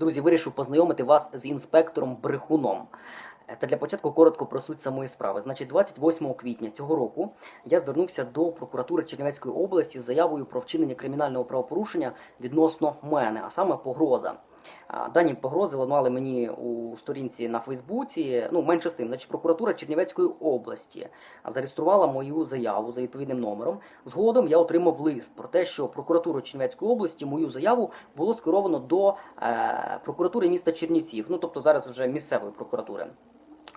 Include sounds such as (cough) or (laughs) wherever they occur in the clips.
Друзі, вирішив познайомити вас з інспектором Брехуном. Е, Та для початку коротко про суть самої справи. Значить, 28 квітня цього року я звернувся до прокуратури Чернівецької області з заявою про вчинення кримінального правопорушення відносно мене, а саме погроза. Дані погрози лунали мені у сторінці на Фейсбуці. Ну, менше з тим, значить, прокуратура Чернівецької області зареєструвала мою заяву за відповідним номером. Згодом я отримав лист про те, що прокуратура Чернівецької області мою заяву було скеровано до е, прокуратури міста Чернівців. Ну тобто зараз вже місцевої прокуратури.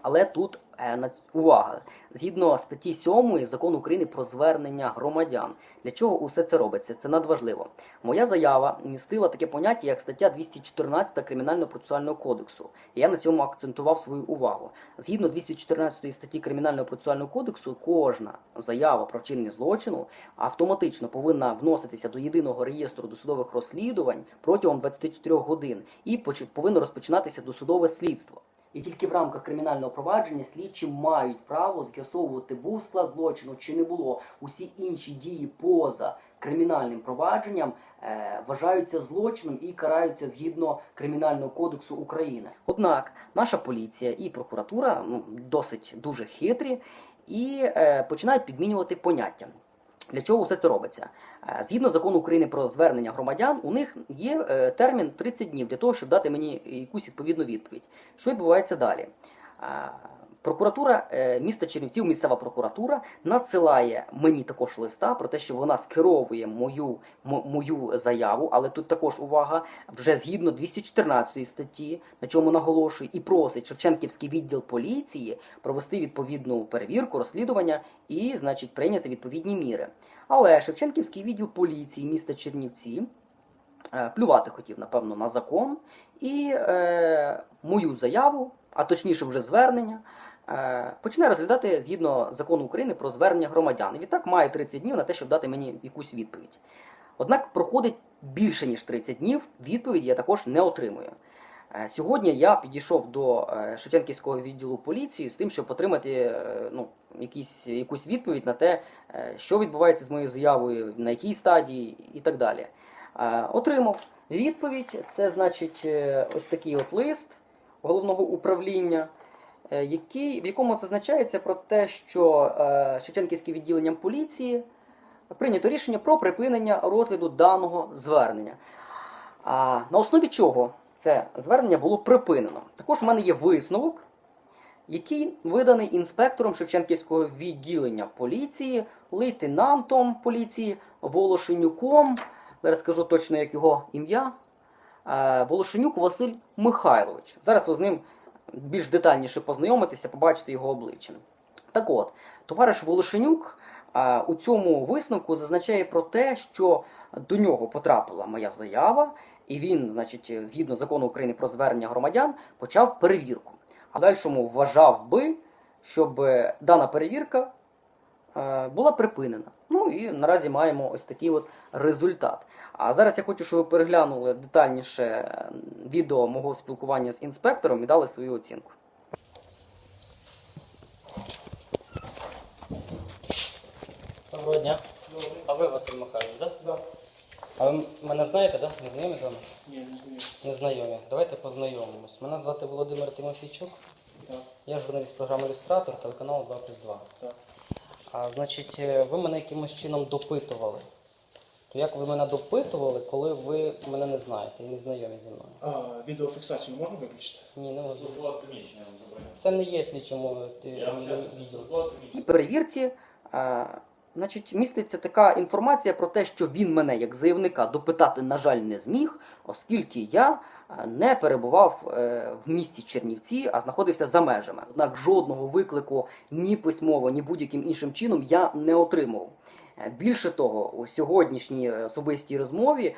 Але тут е, увага, згідно статті 7 закону України про звернення громадян. Для чого усе це робиться? Це надважливо. Моя заява містила таке поняття, як стаття 214 Кримінального процесуального кодексу. І я на цьому акцентував свою увагу. Згідно 214 статті Кримінального процесуального кодексу, кожна заява про вчинення злочину автоматично повинна вноситися до єдиного реєстру досудових розслідувань протягом 24 годин і повинно розпочинатися досудове слідство. І тільки в рамках кримінального провадження слідчі мають право з'ясовувати, був склад злочину чи не було. Усі інші дії поза кримінальним провадженням е, вважаються злочином і караються згідно Кримінального кодексу України. Однак наша поліція і прокуратура ну, досить дуже хитрі і е, починають підмінювати поняття. Для чого все це робиться? Е, Згідно закону України про звернення громадян, у них є е, термін 30 днів для того, щоб дати мені якусь відповідну відповідь. Що відбувається далі? Прокуратура е, міста Чернівців, місцева прокуратура надсилає мені також листа про те, що вона скеровує мою, мою заяву, але тут також увага вже згідно 214 статті, на чому наголошую, і просить Шевченківський відділ поліції провести відповідну перевірку, розслідування і, значить, прийняти відповідні міри. Але Шевченківський відділ поліції міста Чернівці е, плювати хотів, напевно, на закон і е, мою заяву, а точніше вже звернення, почне розглядати згідно закону України про звернення громадян. І відтак має 30 днів на те, щоб дати мені якусь відповідь. Однак проходить більше ніж 30 днів, відповіді я також не отримую. Е, Сьогодні я підійшов до е, Шевченківського відділу поліції з тим, щоб отримати е, ну, якісь, якусь відповідь на те, е, що відбувається з моєю заявою, на якій стадії і так далі. Е, Отримав відповідь. Це значить е, ось такий от лист головного управління, е, який, в якому зазначається про те, що е, Шевченківським відділенням поліції прийнято рішення про припинення розгляду даного звернення. А на основі чого це звернення було припинено? Також у мене є висновок, який виданий інспектором Шевченківського відділення поліції, лейтенантом поліції Волошенюком. Зараз скажу точно як його ім'я. Е, Волошенюк Василь Михайлович. Зараз ви з ним більш детальніше познайомитеся, побачите його обличчя. Так от, товариш Волошенюк е, у цьому висновку зазначає про те, що до нього потрапила моя заява, і він, значить, згідно закону України про звернення громадян, почав перевірку. А дальшому вважав би, щоб дана перевірка е, була припинена. Ну і наразі маємо ось такий от результат. А зараз я хочу, щоб ви переглянули детальніше е, відео мого спілкування з інспектором і дали свою оцінку. Доброго дня. А ви Василь Михайлович, так? Да. А ви мене знаєте, так? Не знайомі з вами? Ні, не знаю. Не знайомі. Давайте познайомимось. Мене звати Володимир Тимофійчук. Так, Я журналіст програми Ілюстратор телеканалу 2 плюс 2. так. А значить, е, ви мене якимось чином допитували. То як ви мене допитували, коли ви мене не знаєте і не знайомі зі мною? А відеофіксацію можна виключити? Ні, не можу. Службове приміщення вам. Це не є слідчому е, Я вам ще раз, відділу. службове В цій приміщення. перевірці е, значить, міститься така інформація про те, що він мене як заявника допитати, на жаль, не зміг, оскільки я не перебував е, в місті Чернівці, а знаходився за межами. Однак жодного виклику ні письмово, ні будь-яким іншим чином я не отримав. Е, Більше того, у сьогоднішній е, особистій розмові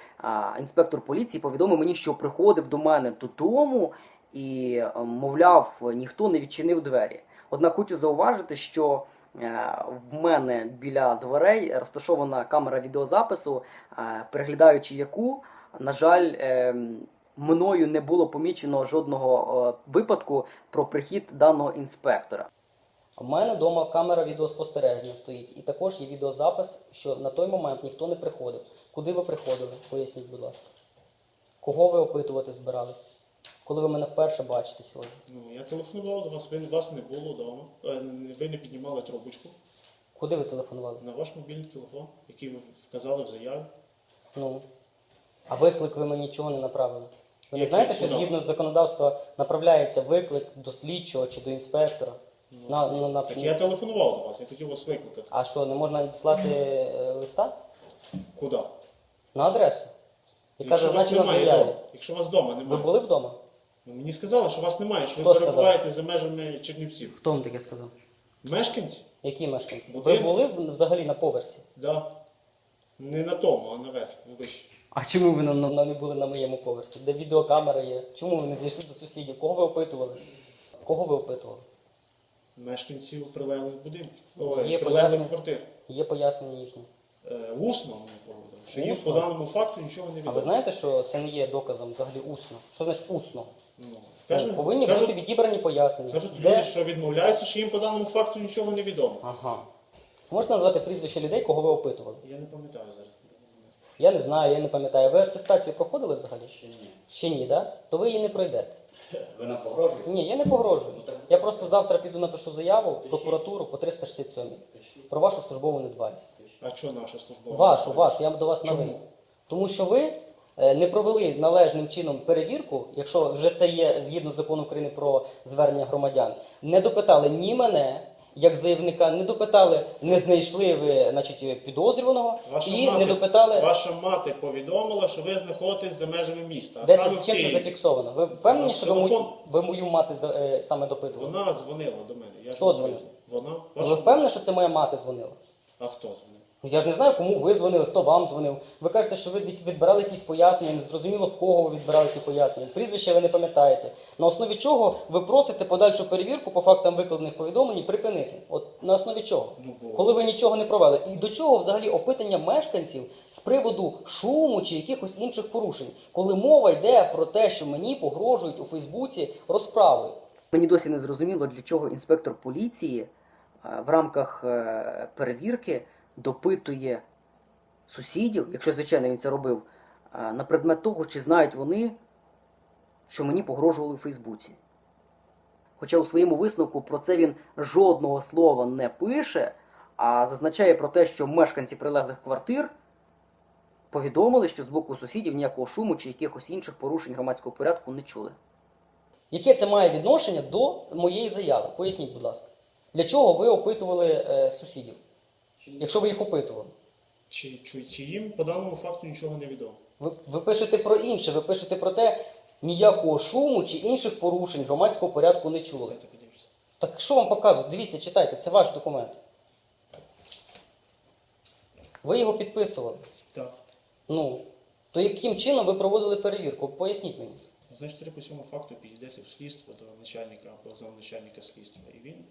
інспектор поліції повідомив мені, що приходив до мене додому і, е, мовляв, ніхто не відчинив двері. Однак хочу зауважити, що е, в мене біля дверей розташована камера відеозапису, е, переглядаючи яку, на жаль, е, мною не було помічено жодного е, випадку про прихід даного інспектора. У мене вдома камера відеоспостереження стоїть, і також є відеозапис, що на той момент ніхто не приходив. Куди ви приходили? Поясніть, будь ласка. Кого ви опитувати збирались? Коли ви мене вперше бачите сьогодні? Ну, я телефонував до вас, ви, вас не було вдома, е, ви не піднімали трубочку Куди ви телефонували? на ваш мобільний телефон, який ви вказали в заяві. Ну. А виклик ви мені чого не направили? Ви не знаєте, що згідно з законодавства направляється виклик до слідчого чи до інспектора? На, на, на, Так я телефонував до вас, я хотів вас викликати. А що, не можна надіслати е, листа Куди? на адресу, яка Якщо вас зазначена в немає заяві? вдома. Якщо вас вдома Ви немає. були вдома? Ну, мені сказали, що вас немає, що ви Хто сказав? перебуваєте за межами Чернівців. Хто вам таке сказав? Мешканці? Які мешканці? Ви Будинок. були в- взагалі на поверсі? Да. Не на тому, а на верхньому, вище. А чому ви не були на моєму поверсі? Де відеокамера є? Чому ви не зайшли до сусідів? Кого ви опитували? Кого ви опитували? Мешканців прилеглих будинків. Ой, Є прилеглих пояснення? квартир. Є пояснення їхні. Е, усно мені повідомили, що їм Усно? по даному факту нічого не А відомо. ви знаєте, що це не є доказом взагалі усно? Що значить усно? Ну, Ну, Повинні кажуть, бути відібрані пояснення. кажуть люди, що відмовляються, що їм по даному факту нічого не відомо. Ага. Можна назвати прізвище людей, кого ви опитували? Я не пам'ятаю зараз. Я не знаю, я не пам'ятаю. Ви атестацію проходили взагалі? Ще ні. Ще ні, да? То ви її не пройдете. (laughs) Ви нам погрожуєте? Ні, я не погрожую. Я просто завтра піду напишу заяву в прокуратуру по 367 про вашу службову недбалість. А що наша службова? Вашу, вашу, я до вас Чому? наведу. Тому що ви е, не провели належним чином перевірку, якщо вже це є згідно закону України про звернення громадян, не допитали ні мене. Як заявника не допитали, не знайшли ви значить, підозрюваного Ваша і мати, не допитали. Ваша мати повідомила, що ви знаходитесь за межами міста. А Де саме це в чим це Києві. зафіксовано? Ви впевнені, що ви мою, ви мою мати за- е, саме допитували? Вона дзвонила до мене. Я ж Хто не дзвонив? знаю. Вона? Ваша Ви впевнені, що це моя мати дзвонила? А хто дзвонив? Ну, Я ж не знаю, кому ви дзвонили, хто вам дзвонив. Ви кажете, що ви відбирали якісь пояснення, не зрозуміло в кого ви відбирали ті пояснення. Прізвище ви не пам'ятаєте. На основі чого ви просите подальшу перевірку по фактам викладених повідомлень припинити? От на основі чого? Ну, Коли ви нічого не провели. І до чого взагалі опитання мешканців з приводу шуму чи якихось інших порушень, коли мова йде про те, що мені погрожують у Фейсбуці розправою. Мені досі не зрозуміло, для чого інспектор поліції в рамках е, перевірки допитує сусідів, якщо звичайно він це робив, на предмет того, чи знають вони, що мені погрожували в Фейсбуці. Хоча у своєму висновку про це він жодного слова не пише, а зазначає про те, що мешканці прилеглих квартир повідомили, що з боку сусідів ніякого шуму чи якихось інших порушень громадського порядку не чули. Яке це має відношення до моєї заяви? Поясніть, будь ласка. Для чого ви опитували е, сусідів? Якщо ви їх опитували? Чи, чи, чи їм по даному факту нічого не відомо? Ви, ви пишете про інше, ви пишете про те, ніякого шуму чи інших порушень громадського порядку не чули. Дайте подивлюся. Так що вам показують? Дивіться, читайте, це ваш документ. Ви його підписували. Так. Ну, то яким чином ви проводили перевірку? Поясніть мені. Значить, по цьому факту підійдете в слідство до начальника або замначальника слідства, і він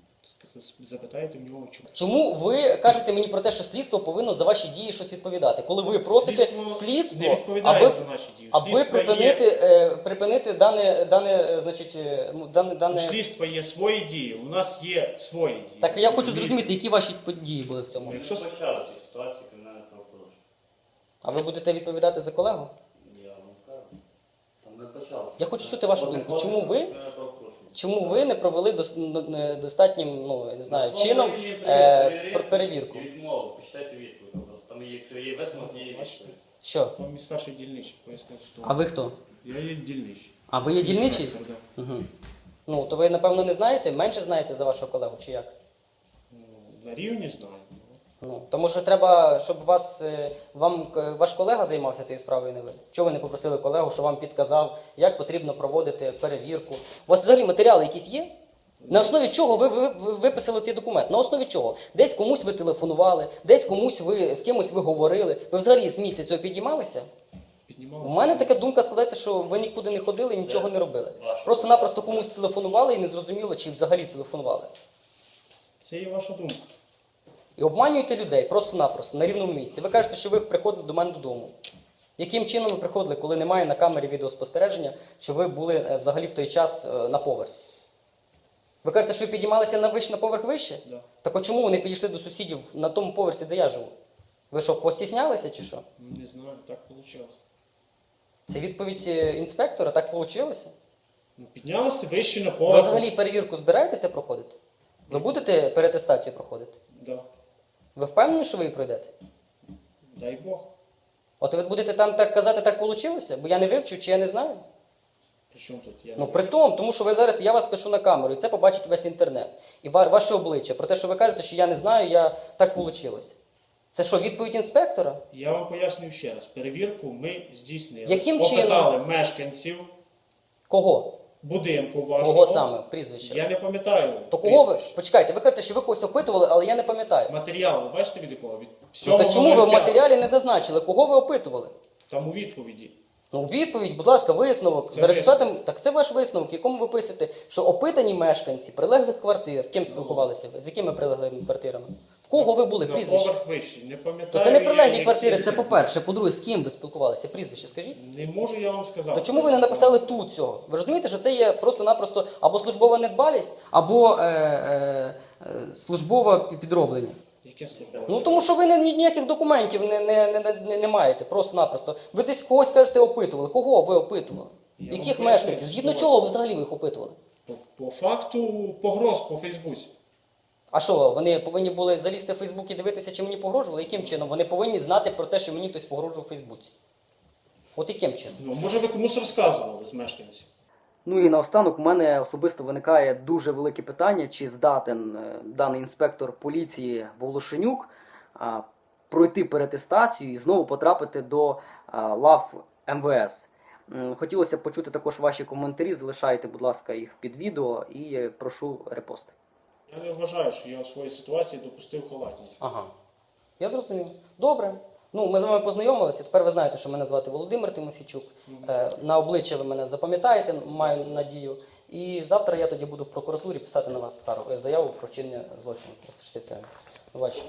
запитаєте в нього, чому. Чому ви кажете мені про те, що слідство повинно за ваші дії щось відповідати? Коли ви просите слідство, не відповідає аби, за наші дії. аби припинити, є, е, припинити дане, дане, е, значить, е, ну, дане, у слідства є свої дії, у нас є свої дії. Так я хочу зрозуміти, які ваші події були в цьому. Якщо почали ці ситуації кримінального правопорушення. А ви будете відповідати за колегу? Я вам кажу. Там ми почали. Я хочу чути вашу думку. Чому ви- правопорушення. Чому ви не провели дос- достатнім, ну я не знаю, чином е, перевірку? Відмову, почитайте відповідь. Там є, якщо є висновок, є відповідь. Що? Вам мій старший дільничий пояснив А ситуацію. ви хто? Я є дільничий. А ви є дільничий? Інспектор, да. Угу. Ну, то ви, напевно, не знаєте, менше знаєте за вашого колегу, чи як? Ну, на рівні знаю. Ну. Ну, то може треба, щоб вас, е, вам е, ваш колега займався цією справою, не ви? Чого ви не попросили колегу, що вам підказав, як потрібно проводити перевірку? У вас взагалі матеріали якісь є? На основі чого ви, ви, ви виписали цей документ? На основі чого? Десь комусь ви телефонували, десь комусь ви з кимось ви говорили. Ви взагалі з місця цього підіймалися? Піднімалося. У мене така думка складається, що ви нікуди не ходили і нічого не робили. Просто-напросто комусь телефонували і не зрозуміло, чи взагалі телефонували. Це і ваша думка. І обманюєте людей просто-напросто на рівному місці. Ви кажете, що ви приходили до мене додому. Яким чином ви приходили, коли немає на камері відеоспостереження, що ви були е, взагалі в той час е, на поверсі? Ви кажете, що ви підіймалися на вище на поверх вище? Да. Так от чому ви не підійшли до сусідів на тому поверсі, де я живу? Ви що, постіснялися чи що? Не знаю, так вийшло. Це відповідь е, інспектора, так вийшло? Ну, піднялися вище на Ви поверх. взагалі перевірку збираєтеся проходити? Ви будете перетестацію проходити? Да. Ви впевнені, що ви її пройдете? Дай Бог. От ви будете там так казати, так вийшло? Бо я не вивчив чи я не знаю? При чому тут я? Ну при тому, тому що ви зараз, я вас пишу на камеру, і це побачить весь інтернет. І ва- ваше обличчя. Про те, що ви кажете, що я не знаю, я так вийшло. Це що, відповідь інспектора? Я вам пояснюю ще раз. Перевірку ми здійснили. Яким Попитали мешканців Кого? Будинку вашого. Кого саме? Прізвище? Я не пам'ятаю. То кого ви? Почекайте, ви кажете, що ви когось опитували, але я не пам'ятаю. Матеріал, ви бачите від якого? Від Ну, так чому ви в матеріалі не зазначили, кого ви опитували? Там у відповіді. Ну, відповідь, будь ласка, висновок. Це За результатом, так це ваш висновок, в якому ви пишете, що опитані мешканці прилеглих квартир, ким спілкувалися ви? З якими прилеглими квартирами? Кого ви були? На Прізвище? поверх вищий. Не То це не прилеглі які квартири, це по-перше. По-друге, з ким ви спілкувалися? Прізвище, скажіть? Не можу я вам сказати. То чому ви не написали тут цього? Ви розумієте, що це є просто-напросто або службова недбалість, або е, е, е, службове підроблення. Яке службове? Ну тому що ви не, ні- ніяких документів не, не, не, не, не маєте, просто-напросто. Ви десь когось кажете, опитували. Кого ви опитували? Я вам Яких поясню, мешканців? Згідно чого ви взагалі ви їх опитували? По, по факту погроз по Фейсбуці. А що, вони повинні були залізти в Фейсбук і дивитися, чи мені погрожували? Яким чином? Вони повинні знати про те, що мені хтось погрожував у Фейсбуці. От яким чином? Ну, може, ви комусь розказували з мешканців. Ну і наостанок у мене особисто виникає дуже велике питання, чи здатен е, даний інспектор поліції Волошенюк а, пройти перетестацію і знову потрапити до а, лав МВС. М, Хотілося б почути також ваші коментарі. Залишайте, будь ласка, їх під відео і е, прошу репости. Я не вважаю, що я у своїй ситуації допустив халатність. Ага. Я зрозумів. Добре. Ну, ми з вами познайомилися. Тепер ви знаєте, що мене звати Володимир Тимофійчук. Е, на обличчя ви мене запам'ятаєте, маю надію. І завтра я тоді буду в прокуратурі писати на вас скаргу- е, заяву про вчинення злочину 367. Бачите.